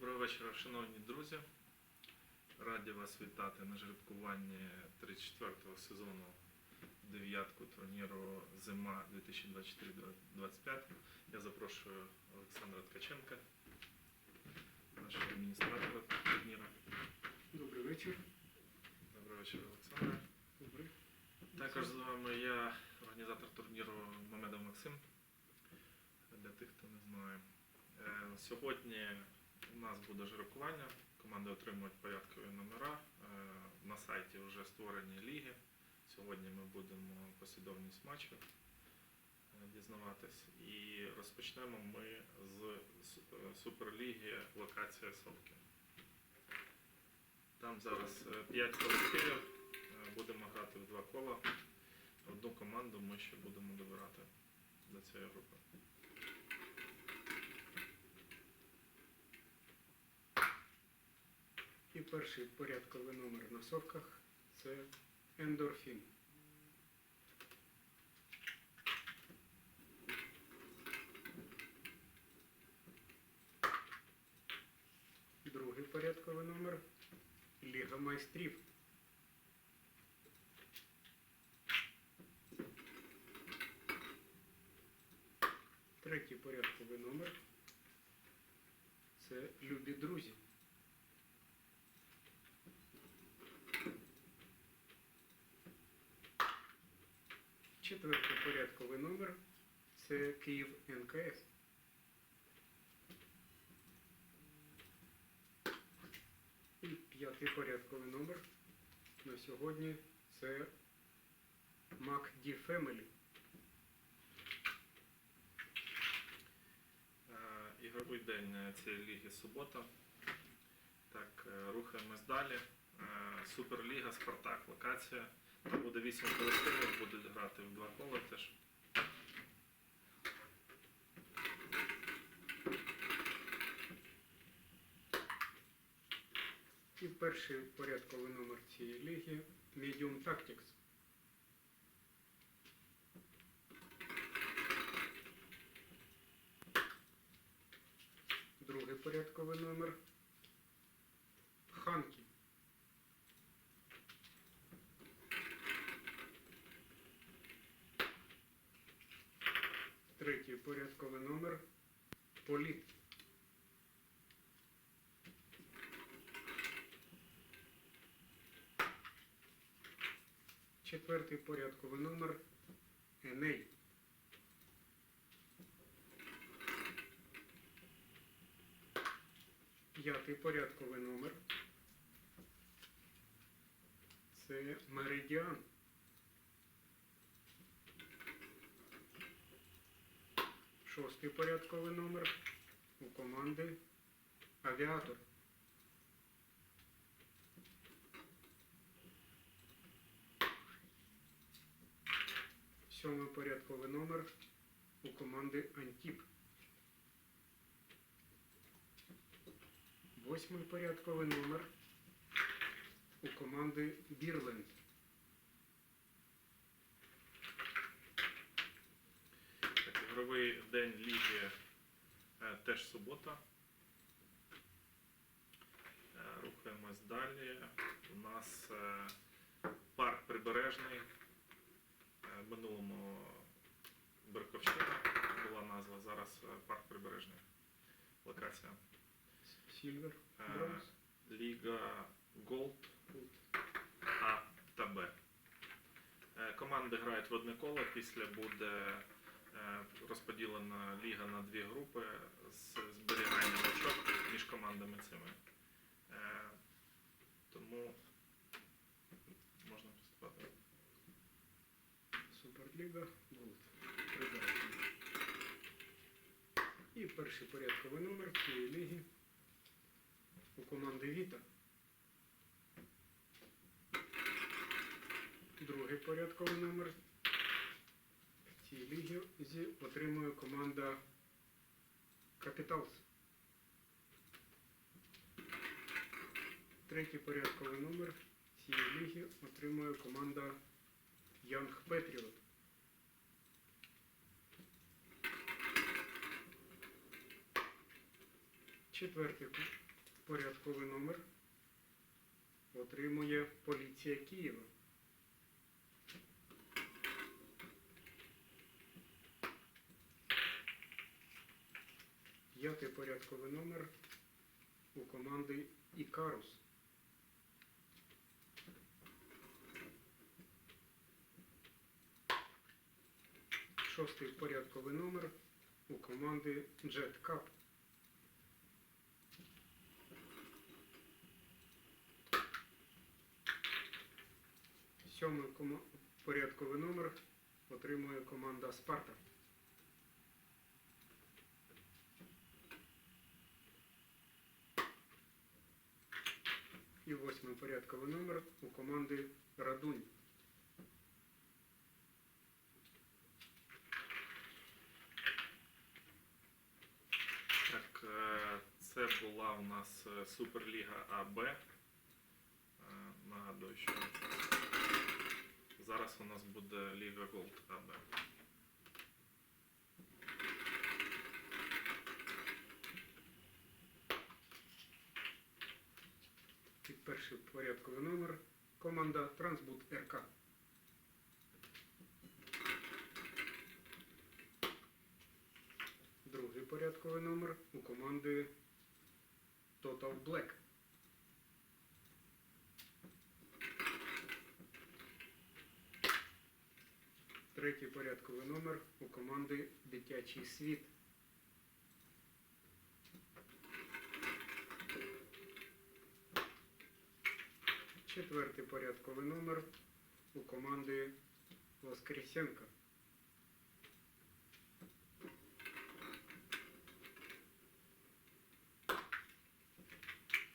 Доброго вечора, шановні друзі. Раді вас вітати на жеребкуванні 34-го сезону дев'ятку турніру Зима 2024-2025. Я запрошую Олександра Ткаченка, нашого адміністратора турніру. Добрий вечір. Добрий вечір, Олександр. Добрий. Також з вами я, організатор турніру Мамедов Максим. Для тих, хто не знає. Е, Сьогодні у нас буде жеребкування. Команди отримують порядкові номера. Е, На сайті вже створені ліги. Сьогодні ми будемо послідовність матчів е, дізнаватись. І розпочнемо ми з е, Суперліги локація Совки. Там зараз 5 колективів. Будемо грати в два кола. Одну команду ми ще будемо добирати до цієї групи. І перший порядковий номер на совках це ендорфін. Другий порядковий номер Ліга майстрів. Третій порядковий номер це Любі друзі. Четвертий порядковий номер це Київ НКС. І п'ятий порядковий номер на сьогодні це MacD Family. Е, Ігровий день е, цієї ліги субота. Так, е, рухаємось далі. Суперліга Спартак. Локація. Там буде 8 колективів, будуть грати в два кола теж. І перший порядковий номер цієї ліги Medium Tactics. Другий порядковий номер Ханкі. Третій порядковий номер Політ. Четвертий порядковий номер Еней. П'ятий порядковий номер. Це Меридіан. Шостий порядковий номер у команди Авіатор. Сьомий порядковий номер у команди Антіп. Восьмий порядковий номер у команди Бірленд. Ігровий день ліги е, теж субота. Е, Рухаємось далі. У нас е, парк Прибережний. Минулому Берковщина була назва, зараз е, парк Прибережний. Локація. Сільвер. Е, Ліга Голд А та Б. Е, Команди грають в одне коло, після буде розподілена ліга на дві групи з зберіганням Суперліга. Голд. Прибережний. І перший порядковий номер цієї ліги у команди Віта. Другий порядковий номер в цій лігі отримує команда Капіталс. Третій порядковий номер цієї ліги отримує команда Янг Петріот. Четвертий порядковий номер отримує поліція Києва. П'ятий порядковий номер у команди Ікарус. Шостий порядковий номер у команди Jet Сьомий порядковий номер отримує команда Спарта. І восьмий порядковий номер у команди Радунь. Так, е, це була у нас е, Суперліга АБ. Е, Нагадую, що зараз у нас буде Ліга Голд АБ. Перший порядковий номер команда Трансбуд РК. Другий порядковий номер у команди Total Black. Третій порядковий номер у команди Дитячий світ. Четвертий порядковий номер у команди Воскресенка.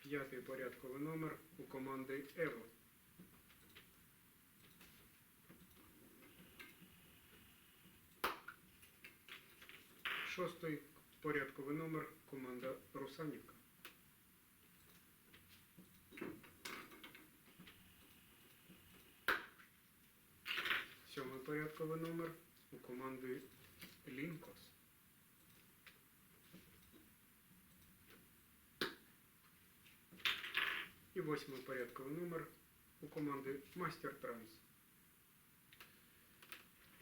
П'ятий порядковий номер у команди Ево. Шостий порядковий номер команда Русанівка. Сьомий порядковий номер у команди Лінкос. І восьмий порядковий номер у команди Мастер Транс.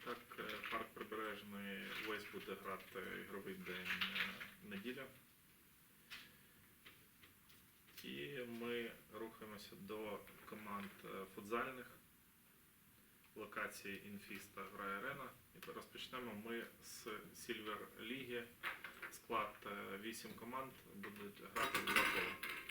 Так, е, парк Прибережний весь буде грати ігровий день е, неділя. І ми рухаємося до команд е, футзальних локації Інфіста Грає Арена. І розпочнемо ми з Сільвер Ліги. Склад 8 команд будуть грати два кола.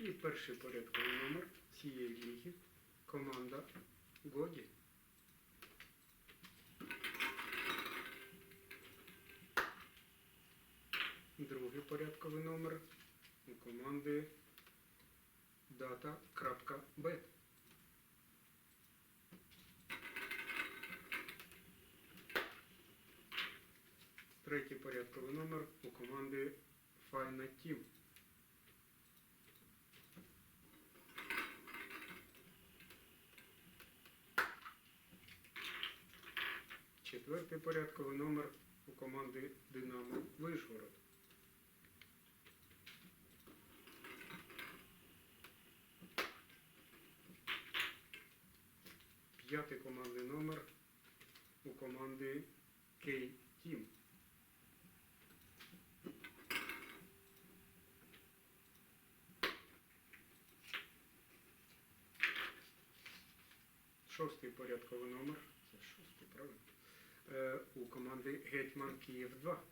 І перший порядковий номер цієї ліги команда Годі. Другий порядковий номер у команди Data.bet. Третій порядковий номер у команди Fine Team. Четвертий порядковий номер у команди Динамо Вишгород. П'ятий командний номер у команди Кей Тім. Шостий порядковий номер. Це шостий, правильно? Е, у команди Гетьман Київ 2.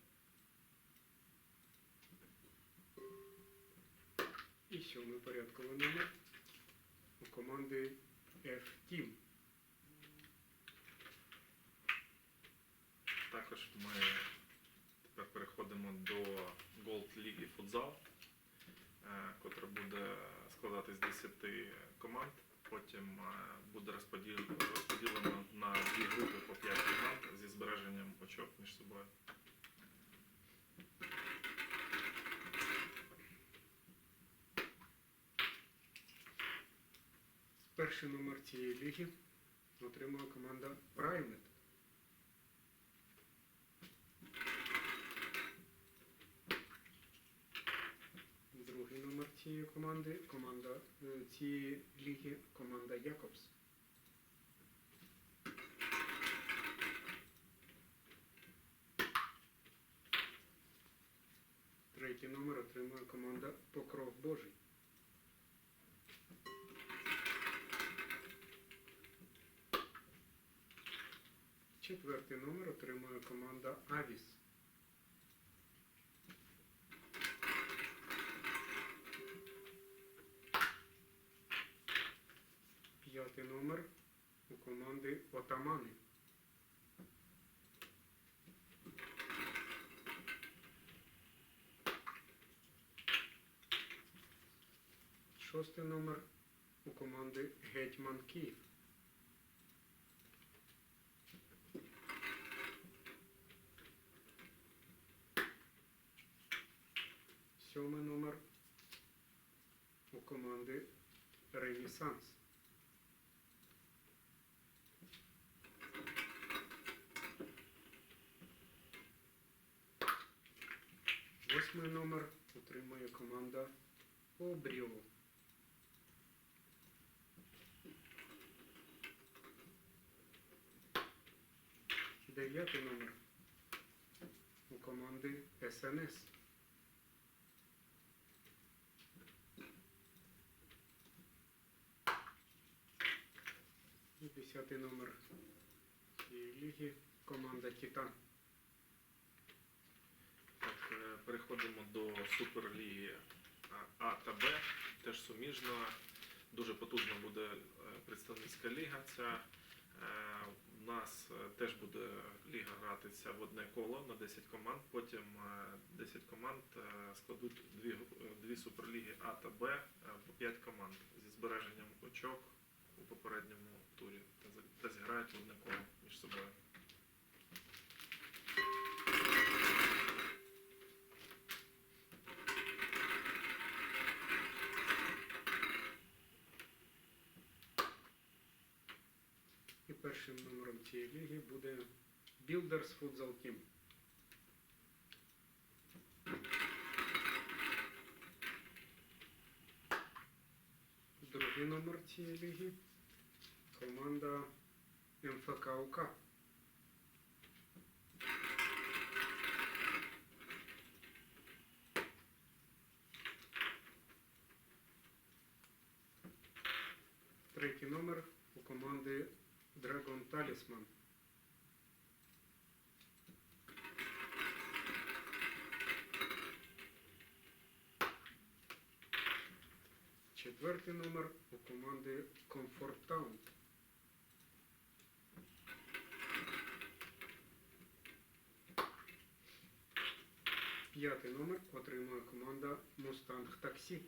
І сьомий порядковий номер у команди F-Team. Також ми тепер переходимо до Gold Ліги футзал, е, котра буде складатись з 10 команд. Потім е, буде розподілено на дві групи по 5 команд зі збереженням очок між собою. Перший номер цієї ліги отримує команда Private. Цієї команди, команда е, цієї ліги, команда Якобс. Третій номер отримує команда Покров Божий. Четвертий номер отримує команда Авіс. П'ятий номер у команди Отамани. Шостий номер у команди Гетьман Київ. Сьомий номер у команди Ренесанс. Восьмий номер отримує команда Обріо. Дев'ятий номер у команди СНС. Десятий номер цієї ліги команда Титан. Так, е, переходимо до Суперліги А- та Б. Теж суміжно. Дуже потужна буде е, представницька ліга. Ця Е, у нас е, теж буде ліга гратися в одне коло на 10 команд. Потім е, 10 команд е, складуть дві, е, дві суперліги А та Б е, по 5 команд зі збереженням очок у попередньому турі та зіграють в одне коло між собою. Першим номером цієї ліги буде Builders Futsal Team. Другий номер цієї ліги команда МФК УК. Третій номер у команди Dragon Talisman. Четвертий номер у команди Comfort Town. П'ятий номер отримує команда Mustang Taxi.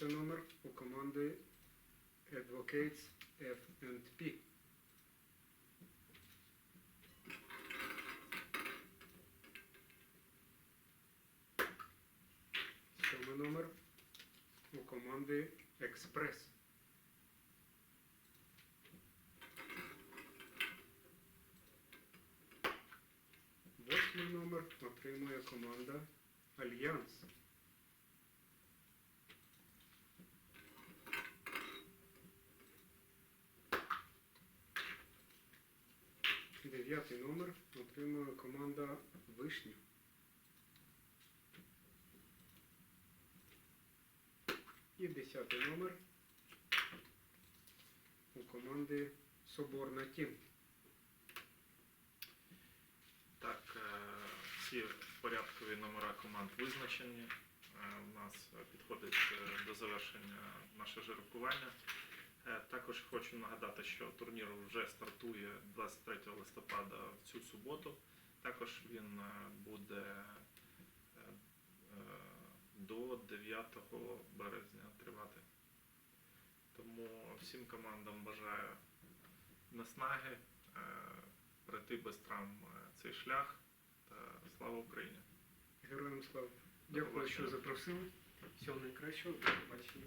Шостий номер у команди Advocates F&P. Сьомий номер у команди Експрес. Восьмий номер отримує команда Альянс. Дев'ятий номер отримує команда Вишня. І десятий номер у команди Соборна Тім. Так, е, всі порядкові номера команд визначені. У нас е, підходить е, до завершення наше жеребкування. Е, Також хочу нагадати, що турнір вже стартує 23 листопада в цю суботу. Також він е, буде е, до 9 березня тривати. Тому всім командам бажаю наснаги пройти без травм цей шлях. Та слава Україні! Героям слава. Дякую, що запросили. Всього найкращого. До побачення.